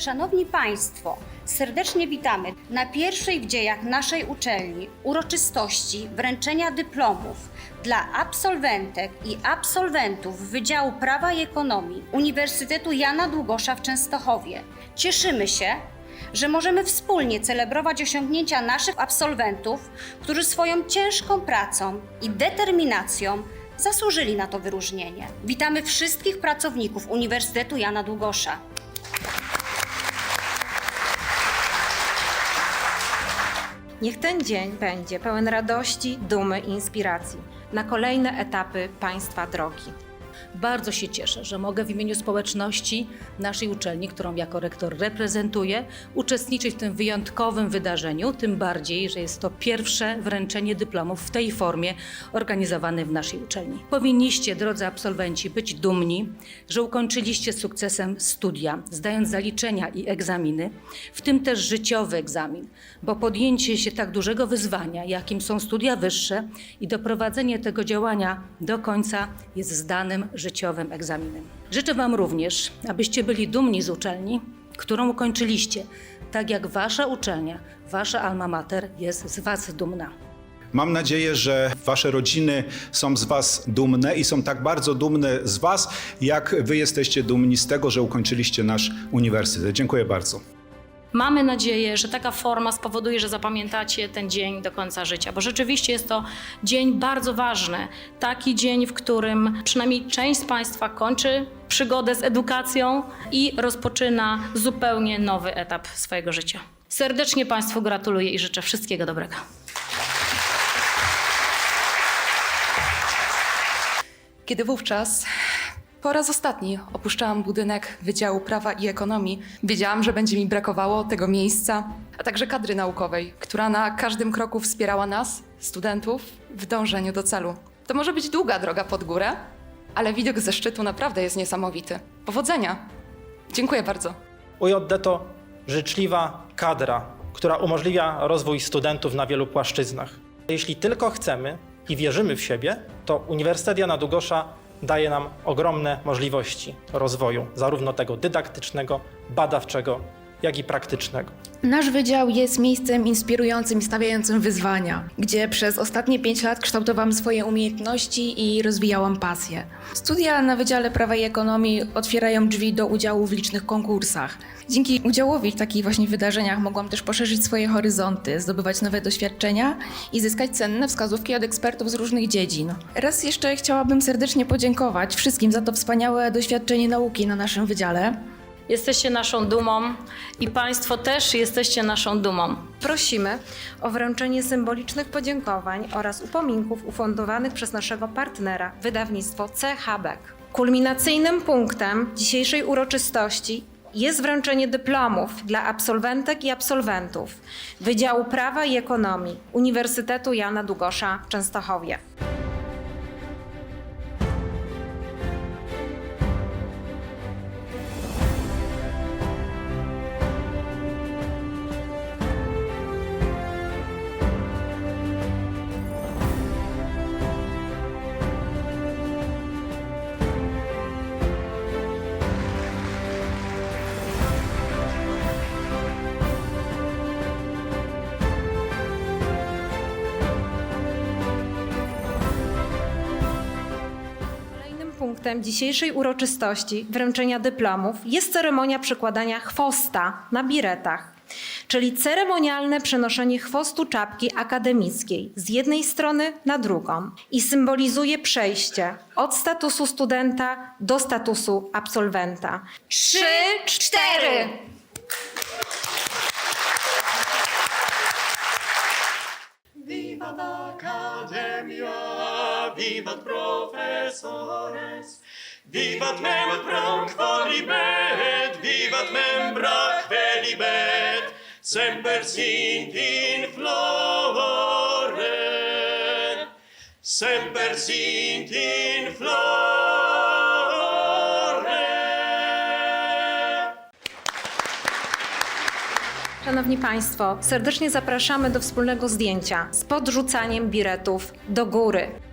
Szanowni Państwo, serdecznie witamy na pierwszej w dziejach naszej uczelni uroczystości wręczenia dyplomów dla absolwentek i absolwentów Wydziału Prawa i Ekonomii Uniwersytetu Jana Długosza w Częstochowie. Cieszymy się, że możemy wspólnie celebrować osiągnięcia naszych absolwentów, którzy swoją ciężką pracą i determinacją zasłużyli na to wyróżnienie. Witamy wszystkich pracowników Uniwersytetu Jana Długosza. Niech ten dzień będzie pełen radości, dumy i inspiracji na kolejne etapy Państwa drogi. Bardzo się cieszę, że mogę w imieniu społeczności naszej uczelni, którą jako rektor reprezentuję, uczestniczyć w tym wyjątkowym wydarzeniu, tym bardziej, że jest to pierwsze wręczenie dyplomów w tej formie organizowane w naszej uczelni. Powinniście, drodzy absolwenci, być dumni, że ukończyliście z sukcesem studia, zdając zaliczenia i egzaminy, w tym też życiowy egzamin, bo podjęcie się tak dużego wyzwania, jakim są studia wyższe i doprowadzenie tego działania do końca jest zdanym życiowym egzaminem. Życzę Wam również, abyście byli dumni z uczelni, którą ukończyliście, tak jak Wasza uczelnia, Wasza alma mater jest z Was dumna. Mam nadzieję, że Wasze rodziny są z Was dumne i są tak bardzo dumne z Was, jak Wy jesteście dumni z tego, że ukończyliście nasz uniwersytet. Dziękuję bardzo. Mamy nadzieję, że taka forma spowoduje, że zapamiętacie ten dzień do końca życia, bo rzeczywiście jest to dzień bardzo ważny. Taki dzień, w którym przynajmniej część z Państwa kończy przygodę z edukacją i rozpoczyna zupełnie nowy etap swojego życia. Serdecznie Państwu gratuluję i życzę wszystkiego dobrego. Kiedy wówczas po raz ostatni opuszczałam budynek Wydziału Prawa i Ekonomii, wiedziałam, że będzie mi brakowało tego miejsca, a także kadry naukowej, która na każdym kroku wspierała nas, studentów, w dążeniu do celu. To może być długa droga pod górę, ale widok ze szczytu naprawdę jest niesamowity. Powodzenia! Dziękuję bardzo. UJD to życzliwa kadra, która umożliwia rozwój studentów na wielu płaszczyznach. Jeśli tylko chcemy i wierzymy w siebie, to Uniwersytet Jana Długosza daje nam ogromne możliwości rozwoju, zarówno tego dydaktycznego, badawczego, jak i praktycznego. Nasz wydział jest miejscem inspirującym i stawiającym wyzwania, gdzie przez ostatnie pięć lat kształtowałam swoje umiejętności i rozwijałam pasję. Studia na Wydziale Prawa i Ekonomii otwierają drzwi do udziału w licznych konkursach. Dzięki udziałowi w takich właśnie wydarzeniach mogłam też poszerzyć swoje horyzonty, zdobywać nowe doświadczenia i zyskać cenne wskazówki od ekspertów z różnych dziedzin. Raz jeszcze chciałabym serdecznie podziękować wszystkim za to wspaniałe doświadczenie nauki na naszym wydziale. Jesteście naszą dumą i Państwo też jesteście naszą dumą. Prosimy o wręczenie symbolicznych podziękowań oraz upominków ufundowanych przez naszego partnera, wydawnictwo CH Beck. Kulminacyjnym punktem dzisiejszej uroczystości jest wręczenie dyplomów dla absolwentek i absolwentów Wydziału Prawa i Ekonomii Uniwersytetu Jana Długosza w Częstochowie. Punktem dzisiejszej uroczystości wręczenia dyplomów jest ceremonia przekładania chwosta na biretach, czyli ceremonialne przenoszenie chwostu czapki akademickiej z jednej strony na drugą i symbolizuje przejście od statusu studenta do statusu absolwenta. Trzy, cztery! Vivat professores, vivat membra qualibet, vivat membra quelibet, semper sint in flore, semper sint in flore. Szanowni Państwo, serdecznie zapraszamy do wspólnego zdjęcia z podrzucaniem biretów do góry.